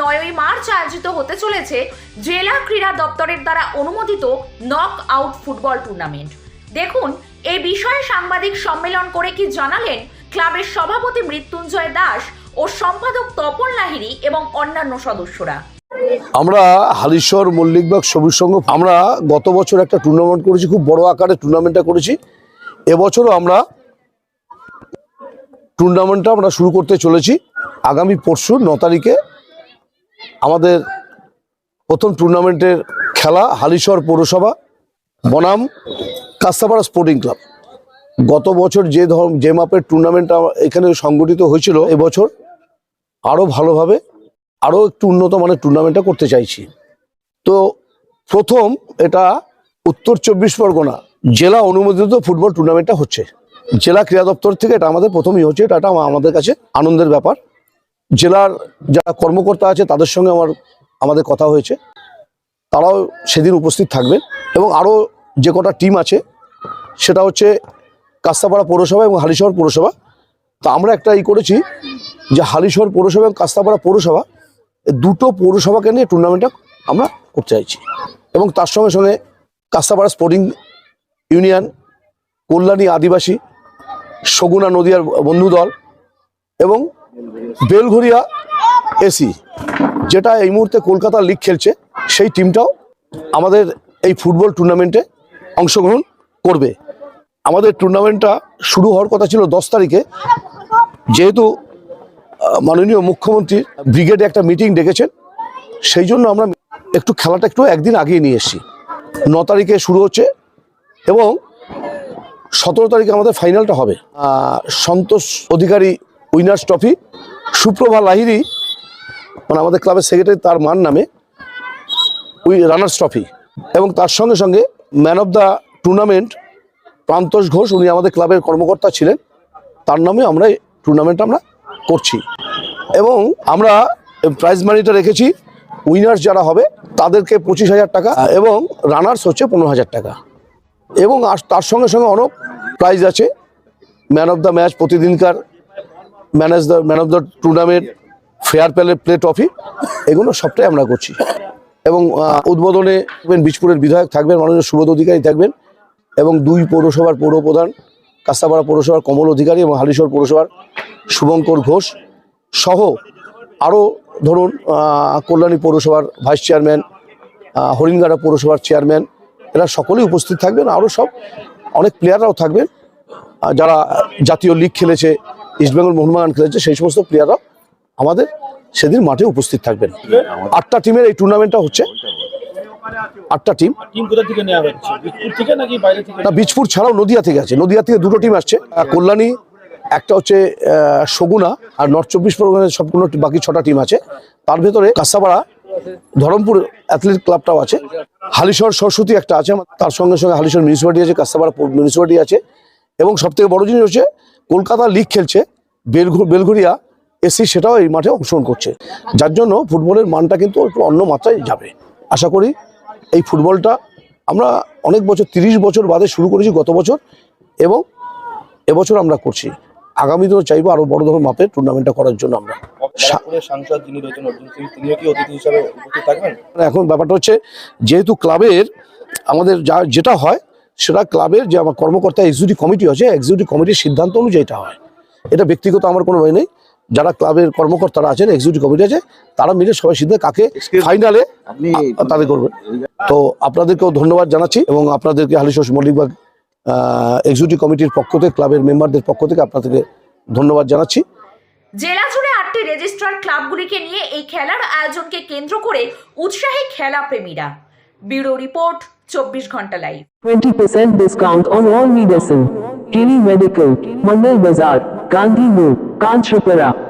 নয়ই মার্চ আয়োজিত হতে চলেছে জেলা ক্রীড়া দপ্তরের দ্বারা অনুমোদিত নক আউট ফুটবল টুর্নামেন্ট দেখুন এই বিষয়ে সাংবাদিক সম্মেলন করে কি জানালেন ক্লাবের সভাপতি মৃত্যুঞ্জয় দাস ও সম্পাদক তপন লাহিড়ী এবং অন্যান্য সদস্যরা। আমরা হালিশ্বর মল্লিকবাগ সবুজ সংঘ আমরা গত বছর একটা টুর্নামেন্ট করেছি, খুব বড় আকারে টুর্নামেন্টটা করেছি। এবছরও আমরা টুর্নামেন্টটা আমরা শুরু করতে চলেছি। আগামী পরশু ন তারিখে আমাদের প্রথম টুর্নামেন্টের খেলা হালিশ্বর পৌরসভা, বনাম কাস্তাপাড়া স্পোর্টিং ক্লাব। গত বছর যে ধর যে মাপের টুর্নামেন্ট এখানে সংগঠিত হয়েছিল এবছর আরও ভালোভাবে আরও একটু উন্নত মানের টুর্নামেন্টটা করতে চাইছি। তো প্রথম এটা উত্তর চব্বিশ পরগনা জেলা অনুমোদিত ফুটবল টুর্নামেন্টটা হচ্ছে। জেলা ক্রীড়া দপ্তর থেকে এটা আমাদের প্রথমই হচ্ছে, এটা আমাদের কাছে আনন্দের ব্যাপার। জেলার যারা কর্মকর্তা আছে, তাদের সঙ্গে আমার, আমাদের কথা হয়েছে। তারাও সেদিন উপস্থিত থাকবেন এবং আরও যে কটা টিম আছে, সেটা হচ্ছে কাস্তাপাড়া পৌরসভা এবং হালিশহর পৌরসভা। তো আমরা একটা ই করেছি যে হালিশহর পৌরসভা এবং কাস্তাপাড়া পৌরসভা দুটো পৌরসভাকে নিয়ে টুর্নামেন্টটা আমরা করতে চাইছি। এবং তার সঙ্গে সঙ্গে কাস্তাপাড়া স্পোর্টিং ইউনিয়ন কল্যাণী আদিবাসী সগুনা নদিয়ার বন্ধু দল এবং বেলঘরিয়া এসি, যেটা এই মুহূর্তে কলকাতা লিগ খেলছে, সেই টিমটাও আমাদের এই ফুটবল টুর্নামেন্টে অংশগ্রহণ করবে। আমাদের টুর্নামেন্টটা শুরু হওয়ার কথা ছিল দশ তারিখে। যেহেতু মাননীয় মুখ্যমন্ত্রী ব্রিগেডে একটা মিটিং ডেকেছেন, সেই জন্য আমরা একটু খেলাটা একটু একদিন আগিয়ে নিয়ে এসেছি। ন তারিখে শুরু হচ্ছে এবং সতেরো তারিখে আমাদের ফাইনালটা হবে। Santosh Adhikari winners trophy. Suprabha Lahiri মানে আমাদের ক্লাবের সেক্রেটারি তার মান নামে উই রানার্স ট্রফি এবং তার সঙ্গে সঙ্গে man of the tournament Prantosh Ghosh, উনি আমাদের ক্লাবের কর্মকর্তা ছিলেন। তার নামে আমরা এই টুর্নামেন্ট আমরা করছি। এবং আমরা প্রাইজ মানিটা রেখেছি। উইনার্স যারা হবে, তাদেরকে পঁচিশ হাজার টাকা এবং রানার্স হচ্ছে পনেরো হাজার টাকা। এবং তার সঙ্গে সঙ্গে অনেক প্রাইজ আছে। ম্যান অফ দ্য ম্যাচ প্রতিদিনকার manage the man of the tournament, fair play play trophy, এগুলো সবটাই আমরা করছি। এবং উদ্বোধনে বীজপুরের বিধায়ক, থাকবেন মাননীয় সুবোধ অধিকারী, থাকবেন, এবং দুই পৌরসভার পৌরপ্রধান কাস্তাপাড়া পৌরসভার কমল অধিকারী এবং হালিশহর পৌরসভার শুভঙ্কর ঘোষ সহ আরও ধরুন কল্যাণী পৌরসভার ভাইস চেয়ারম্যান হরিণগাড়া পৌরসভার চেয়ারম্যান, এরা সকলেই উপস্থিত থাকবেন। আরও সব অনেক প্লেয়াররাও থাকবেন। যারা জাতীয় লিগ খেলেছে ইস্টবেঙ্গল মোহনবাগান খেলেছে সেই সমস্ত প্লেয়াররাও আমাদের সেদিন মাঠে উপস্থিত থাকবেন। আটটা টিমের এই টুর্নামেন্টটা হচ্ছে। আটটা টিম না বীজপুর ছাড়াও নদিয়া থেকে আছে। নদিয়া থেকে দুটো টিম আসছে। কল্যাণী একটা হচ্ছে সগুনা আর নর্থ চব্বিশ পরগনার সবগুলো বাকি ছটা টিম আছে। তার ভেতরে কাঁসাপাড়া ধরমপুর অ্যাথলেটিক ক্লাবটাও আছে। হালিশহর সরস্বতী একটা আছে। তার সঙ্গে সঙ্গে হালিশহর মিউনিসিপালিটি আছে কাঁসাপাড়া মিউনিসিপালিটি আছে। এবং সব থেকে বড় জিনিস হচ্ছে কলকাতা লিগ খেলছে বেলঘু বেলঘরিয়া এসি সেটাও এই মাঠে অংশগ্রহণ করছে। যার জন্য ফুটবলের মানটা কিন্তু একটু অন্য মাত্রায় যাবে। আশা করি এই ফুটবলটা আমরা অনেক বছর তিরিশ বছর বাদে শুরু করেছি গত বছর এবং এবছর আমরা করছি। আগামী দিনও চাইব আরও বড় ধরনের মাপের টুর্নামেন্টটা করার জন্য আমরা। এখন ব্যাপারটা হচ্ছে যেহেতু ক্লাবের আমাদের যা যেটা হয় সেটা ক্লাবের যে আমার কর্মকর্তা এক্সিকিউটিভ কমিটি আছে এক্সিকিউটিভ কমিটির সিদ্ধান্ত অনুযায়ী এটা হয়। এটা ব্যক্তিগত আমার কোনো ভয় নেই। যারা ক্লাবের কর্মকর্তারা আছেন এক্সিকিউটিভ কমিটি আছে তারা মিলে সবাই সিদ্ধান্ত কাকে ফাইনালে তাদের করবে। তো আপনাদেরকেও ধন্যবাদ জানাচ্ছি এবং আপনাদেরকে হালিশোষ মল্লিকবাগ এক্সিকিউটিভ কমিটির পক্ষ থেকে ক্লাবের মেম্বারদের পক্ষ থেকে আপনাদেরকে ধন্যবাদ জানাচ্ছি। জেলা জুড়ে আটটি রেজিস্ট্রার ক্লাবগুলিকে নিয়ে এই খেলার আয়োজনকে কেন্দ্র করে উৎসাহী খেলা প্রেমীরা ব্যুরো রিপোর্ট চব্বিশ ঘন্টা live 20% discount on all medicine. Kili Medical, Mangal Bazaar, Gandhi Road, Kanchapara.